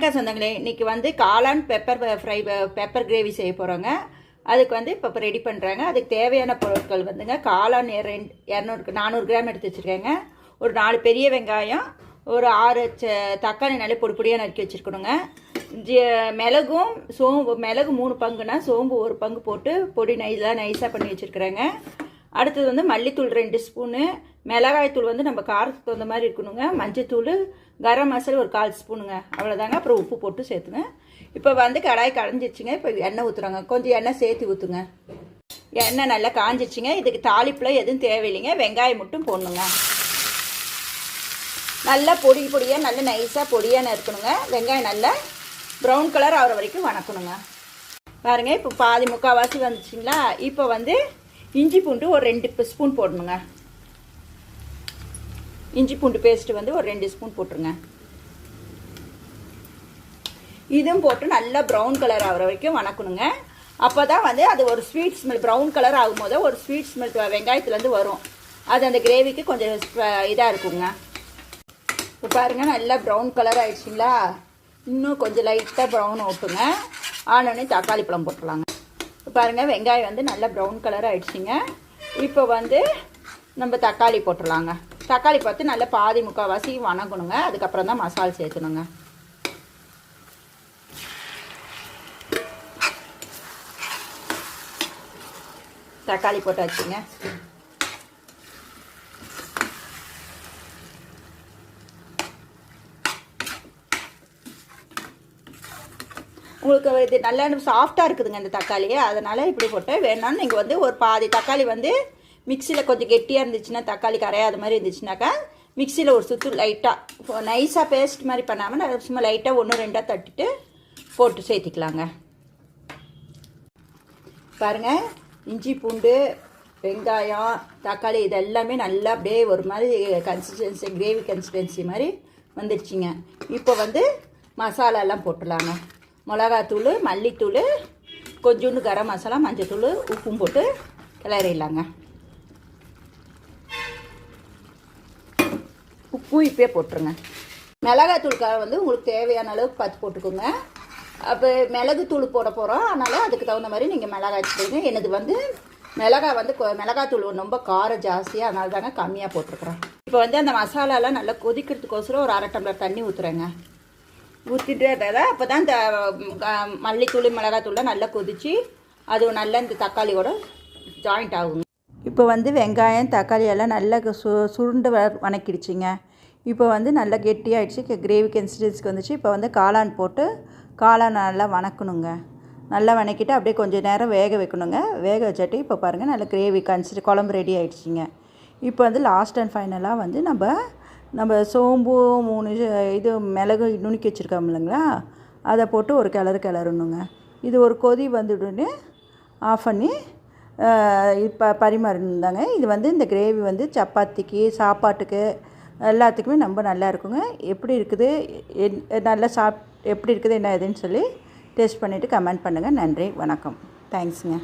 வணக்கம் சொந்தங்களே இன்றைக்கி வந்து காளான் பெப்பர் ஃப்ரை பெப்பர் கிரேவி செய்ய போகிறோங்க அதுக்கு வந்து இப்போ ரெடி பண்ணுறாங்க அதுக்கு தேவையான பொருட்கள் வந்துங்க காளான் ரெண்டு இரநூறு நானூறு கிராம் எடுத்து வச்சுருக்கேங்க. ஒரு நாலு பெரிய வெங்காயம் ஒரு ஆறு ச- தக்காளி நல்ல பொடி பொடியாக நறுக்கி வச்சுருக்கணுங்க. மிளகும் சோம்பு மிளகு மூணு பங்குனா சோம்பு ஒரு பங்கு போட்டு பொடி நைஸாக நைஸாக பண்ணி வச்சுருக்குறேங்க. அடுத்தது வந்து மல்லித்தூள் ரெண்டு ஸ்பூனு மிளகாய்த்தூள் வந்து நம்ம காரத்துக்கு தகுந்த மாதிரி இருக்கணுங்க. மஞ்சத்தூள் கரம் மசாலா ஒரு கால் ஸ்பூனுங்க அவ்வளோதாங்க அப்புறம் உப்பு போட்டு சேர்த்துங்க. இப்போ வந்து கடாய் கடைஞ்சிருச்சுங்க இப்போ எண்ணெய் ஊற்றுறாங்க கொஞ்சம் எண்ணெய் சேர்த்து ஊற்றுங்க எண்ணெய் நல்லா காஞ்சிச்சுங்க இதுக்கு தாளிப்பில் எதுவும் தேவையில்லைங்க. வெங்காயம் மட்டும் போடணுங்க. நல்லா பொடி பொடியாக நல்லா நைஸாக பொடியாக நறுக்கணுங்க வெங்காயம் நல்லா ப்ரௌன் கலர் ஆகிற வரைக்கும் வணக்கணுங்க. பாருங்க. இப்போ பாதி முக்கால்வாசி வந்துச்சுங்களா? இப்போ வந்து இஞ்சி பூண்டு ஒரு ரெண்டு ஸ்பூன் போடணுங்க. இஞ்சி பூண்டு பேஸ்ட்டு வந்து ஒரு ரெண்டு ஸ்பூன் போட்டுருங்க. இதுவும் போட்டு நல்லா ப்ரௌன் கலர் ஆகிற வரைக்கும் வணக்கணுங்க. அப்போ தான் வந்து அது ஒரு ஸ்வீட் ஸ்மெல் ப்ரௌன் கலர் ஆகும்போது ஒரு ஸ்வீட் ஸ்மெல் வெங்காயத்துலேருந்து வரும். அது அந்த கிரேவிக்கு கொஞ்சம் இதாக இருக்குங்க. இப்போ பாருங்க நல்லா ப்ரௌன் கலர் ஆயிடுச்சுங்களா? இன்னும் கொஞ்சம் லைட்டாக ப்ரௌன் ஓட்டுங்க ஆனோடனே தக்காளி பழம் போட்டுடலாங்க இப்போ பாருங்க வெங்காயம் வந்து நல்லா ப்ரௌன் கலர் ஆயிடுச்சுங்க. இப்போ வந்து நம்ம தக்காளி போட்டுடலாங்க. தக்காளி பார்த்து நல்லா பாதி முக்கால்வாசி வணங்கணுங்க. அதுக்கப்புறம் தான் மசால் சேர்க்கணுங்க. தக்காளி போட்டாச்சுங்க. உங்களுக்கு இது நல்லா சாஃப்டாக இருக்குதுங்க இந்த தக்காளி அதனால் இப்படி போட்டு வேணாலும் நீங்கள் வந்து ஒரு பாதி தக்காளி வந்து மிக்சியில் கொஞ்சம் கெட்டியாக இருந்துச்சுன்னா தக்காளி கரையாத மாதிரி இருந்துச்சுனாக்கா மிக்சியில் ஒரு சுற்று லைட்டாக நைஸாக பேஸ்ட் மாதிரி பண்ணாமல் சும்மா லைட்டாக ஒன்று ரெண்டாக தட்டிட்டு போட்டு சேர்த்திக்கலாங்க. பாருங்கள் இஞ்சி பூண்டு வெங்காயம் தக்காளி இது எல்லாமே நல்லா அப்படியே ஒரு மாதிரி கன்சிஸ்டன்சி கிரேவி கன்சிஸ்டன்சி மாதிரி வந்துடுச்சிங்க இப்போ வந்து மசாலாலாம் போட்டுடலாங்க. மிளகாத்தூள் மல்லித்தூள் கொஞ்சோண்டு கரம் மசாலா மஞ்சத்தூள் உப்பும் போட்டு கிளறிடலாங்க. உப்பும் இப்பயே போட்டுருங்க. மிளகாத்தூள் காரம் வந்து உங்களுக்கு தேவையான அளவுக்கு பார்த்து போட்டுக்கோங்க. அப்போ மிளகு தூள் போட போகிறோம் அதனால் அதுக்கு தகுந்த மாதிரி நீங்கள் மிளகாய் போடுங்க எனது வந்து மிளகாய் வந்து கொ- மிளகாத்தூள் ரொம்ப காரம் ஜாஸ்தியாக அதனால தாங்க கம்மியாக போட்டிருக்குறோம். இப்போ வந்து அந்த மசாலாலாம் நல்லா கொதிக்கிறதுக்கோசரம் ஒரு அரை டம்ளர் தண்ணி ஊற்றுறேங்க ஊற்றிட்டு அப்போ தான் இந்த மல்லித்தூள் மிளகாத்தூள்லாம் நல்லா கொதிச்சு அது நல்லா இந்த தக்காளியோட ஜாயிண்ட் ஆகுங்க. இப்போ வந்து வெங்காயம் தக்காளி எல்லாம் நல்லா சு சுருண்டு வ வணக்கிடுச்சிங்க. இப்போ வந்து நல்லா கெட்டியாகிடுச்சு கிரேவி கன்சிஸ்டன்சிக்கு வந்துச்சு. இப்போ வந்து காளான் போட்டு காளான் நல்லா வணக்கணுங்க. நல்லா வணக்கிட்டு அப்படியே கொஞ்சம் நேரம் வேக வைக்கணுங்க. வேக வச்சாட்டி இப்போ பாருங்கள் நல்லா கிரேவி கன்சிஸ்ட் குழம்பு ரெடி ஆகிடுச்சிங்க இப்போ வந்து லாஸ்ட் அண்ட் ஃபைனலாக வந்து நம்ம நம்ம சோம்பு மூணு இது மிளகு நுணுக்கி வச்சுருக்கோம் இல்லைங்களா? அதை போட்டு ஒரு கிளறு கிளறணுங்க. இது ஒரு கொதி வந்துடுன்னு ஆஃப் பண்ணி இப்போ பரிமாறிருந்தாங்க இது வந்து இந்த கிரேவி வந்து சப்பாத்திக்கு சாப்பாட்டுக்கு எல்லாத்துக்குமே ரொம்ப நல்லா இருக்குங்க. எப்படி இருக்குது என்- நல்லா சாப் எப்படி இருக்குது என்ன ஏதுன்னு சொல்லி டேஸ்ட் பண்ணிவிட்டு கமெண்ட் பண்ணுங்கள் நன்றி வணக்கம். தேங்க்ஸுங்க.